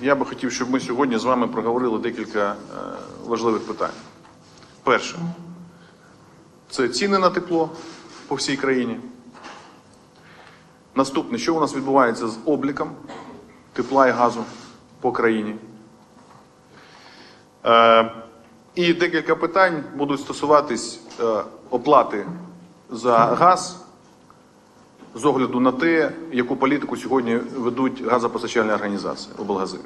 Я би хотів, щоб ми сьогодні з вами проговорили декілька е, важливих питань. Перше, це ціни на тепло по всій країні. Наступне, що у нас відбувається з обліком тепла і газу по країні. Е, і декілька питань будуть стосуватись е, оплати за газ з огляду на те, яку політику сьогодні ведуть газопостачальні організації облгази.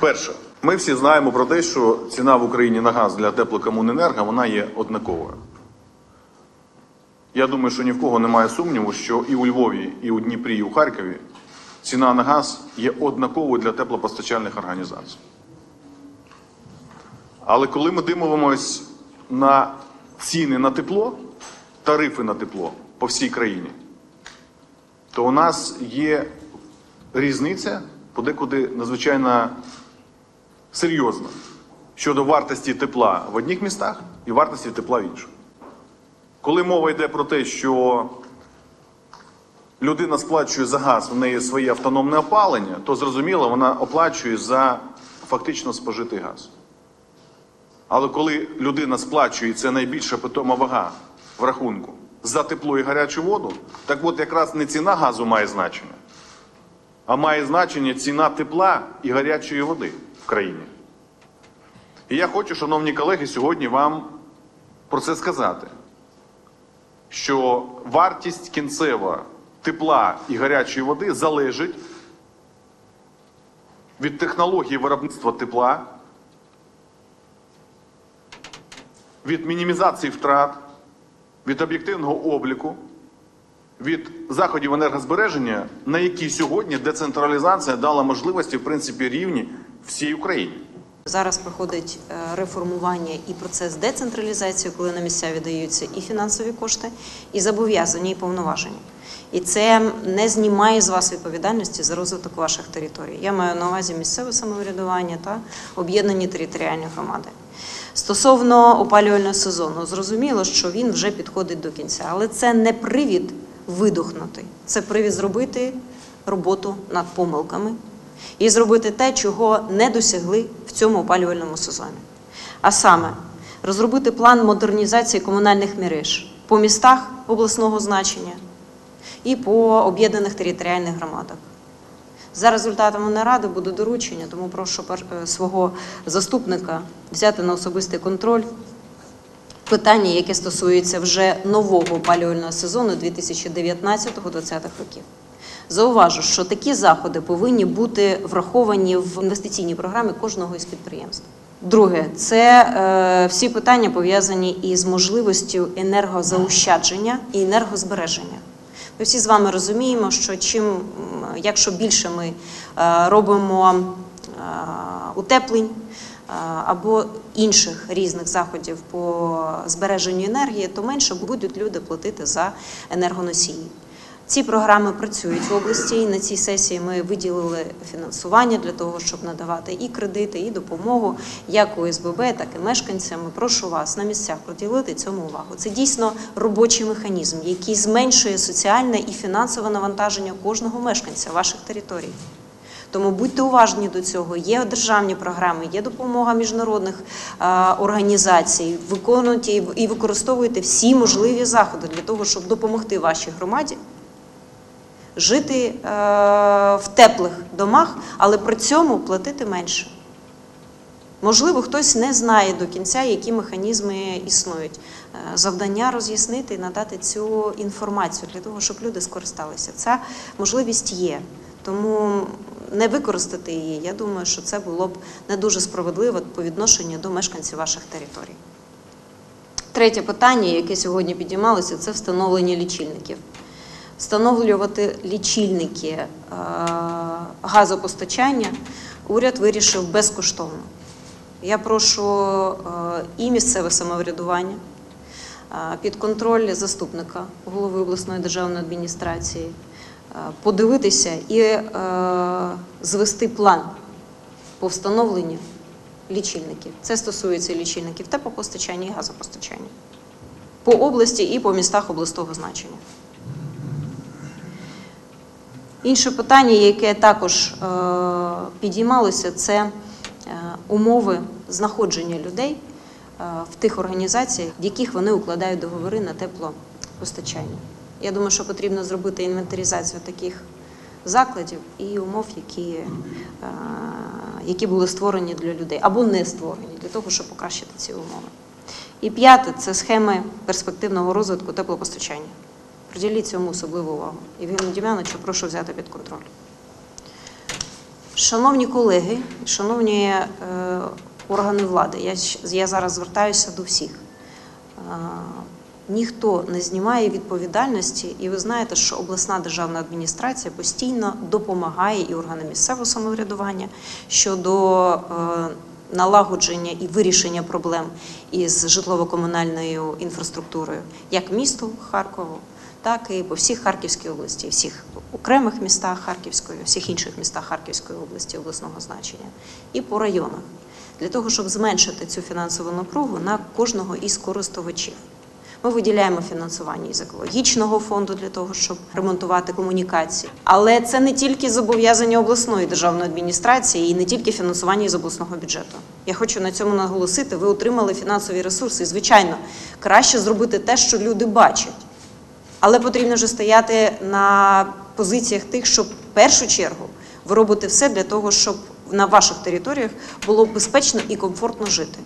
Перше, ми всі знаємо про те, що ціна в Україні на газ для теплокомуненерго вона є однаковою. Я думаю, що ні в кого немає сумніву, що і у Львові, і у Дніпрі, і у Харкові ціна на газ є однаковою для теплопостачальних організацій. Але коли ми дивимося на ціни на тепло, тарифи на тепло по всій країні, то у нас є різниця подекуди надзвичайно серйозна щодо вартості тепла в одних містах і вартості тепла в інших. Коли мова йде про те, що людина сплачує за газ, в неї своє автономне опалення, то зрозуміло, вона оплачує за фактично спожитий газ. Але коли людина сплачує, це найбільша питома вага в рахунку за тепло і гарячу воду, так от якраз не ціна газу має значення, а має значення ціна тепла і гарячої води в країні. І я хочу, шановні колеги, сьогодні вам про це сказати, що вартість кінцева тепла і гарячої води залежить від технології виробництва тепла, від мінімізації втрат, від об'єктивного обліку, від заходів енергозбереження, на які сьогодні децентралізація дала можливості, в принципі, рівні всій Україні. Зараз проходить е, реформування і процес децентралізації, коли на місця віддаються і фінансові кошти, і зобов'язання, і повноваження. І це не знімає з вас відповідальності за розвиток ваших територій. Я маю на увазі місцеве самоврядування та об'єднані територіальні громади. Стосовно опалювального сезону, зрозуміло, що він вже підходить до кінця, але це не привід видохнути, це привід зробити роботу над помилками і зробити те, чого не досягли в цьому опалювальному сезоні. А саме розробити план модернізації комунальних мереж по містах обласного значення і по об'єднаних територіальних громадах. За результатами наради буде доручення, тому прошу е, свого заступника взяти на особистий контроль питання, яке стосується вже нового опалювального сезону 2019-2020 років. Зауважу, що такі заходи повинні бути враховані в інвестиційній програмі кожного із підприємств. Друге, це е, всі питання пов'язані із можливістю енергозаощадження і енергозбереження. Ми всі з вами розуміємо, що чим, якщо більше ми е, робимо е, утеплень е, або інших різних заходів по збереженню енергії, то менше будуть люди платити за енергоносії. Ці програми працюють в області, і на цій сесії ми виділили фінансування для того, щоб надавати і кредити, і допомогу як ОСББ, так і мешканцям. Прошу вас на місцях приділити цьому увагу. Це дійсно робочий механізм, який зменшує соціальне і фінансове навантаження кожного мешканця ваших територій. Тому будьте уважні до цього. Є державні програми, є допомога міжнародних організацій. Виконуйте і використовуйте всі можливі заходи для того, щоб допомогти вашій громаді жити е, в теплих домах, але при цьому платити менше. Можливо, хтось не знає до кінця, які механізми існують. Е, Завдання роз'яснити і надати цю інформацію для того, щоб люди скористалися. Ця можливість є. Тому не використати її, я думаю, що це було б не дуже справедливо по відношенню до мешканців ваших територій. Третє питання, яке сьогодні підіймалося, це встановлення лічильників. Встановлювати лічильники е, газопостачання уряд вирішив безкоштовно. Я прошу е, і місцеве самоврядування е, під контроль заступника голови обласної державної адміністрації подивитися і звести план по встановленню лічильників. Це стосується лічильників теплопостачання і газопостачання по області і по містах обласного значення. Інше питання, яке також е, підіймалося, це е, умови знаходження людей е, в тих організаціях, в яких вони укладають договори на теплопостачання. Я думаю, що потрібно зробити інвентаризацію таких закладів і умов, які, які були створені для людей або не створені для того, щоб покращити ці умови. І п'яте це схеми перспективного розвитку теплопостачання. Приділіть цьому особливу увагу. Євгену Дім'яновичу, прошу взяти під контроль. Шановні колеги, шановні е, органи влади, я, я зараз звертаюся до всіх. Е, ніхто не знімає відповідальності, і ви знаєте, що обласна державна адміністрація постійно допомагає і органам місцевого самоврядування щодо е, налагодження і вирішення проблем із житлово-комунальною інфраструктурою, як місту Харкову, так і по всіх Харківській області, всіх окремих містах Харківської, всіх інших містах Харківської області обласного значення і по районах, для того, щоб зменшити цю фінансову напругу на кожного із користувачів. Ми виділяємо фінансування із екологічного фонду для того, щоб ремонтувати комунікації. Але це не тільки зобов'язання обласної державної адміністрації і не тільки фінансування із обласного бюджету. Я хочу на цьому наголосити. Ви отримали фінансові ресурси. І, звичайно, краще зробити те, що люди бачать. Але потрібно вже стояти на позиціях тих, щоб в першу чергу ви робите все для того, щоб на ваших територіях було безпечно і комфортно жити.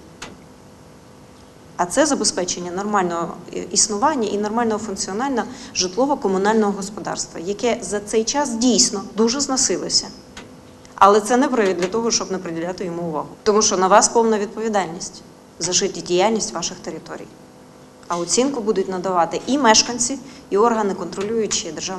А це забезпечення нормального е, існування і нормального функціонального житлово-комунального господарства, яке за цей час дійсно дуже зносилося. Але це не привід для того, щоб не приділяти йому увагу. Тому що на вас повна відповідальність за життєдіяльність ваших територій. А оцінку будуть надавати і мешканці, і органи контролюючі державної.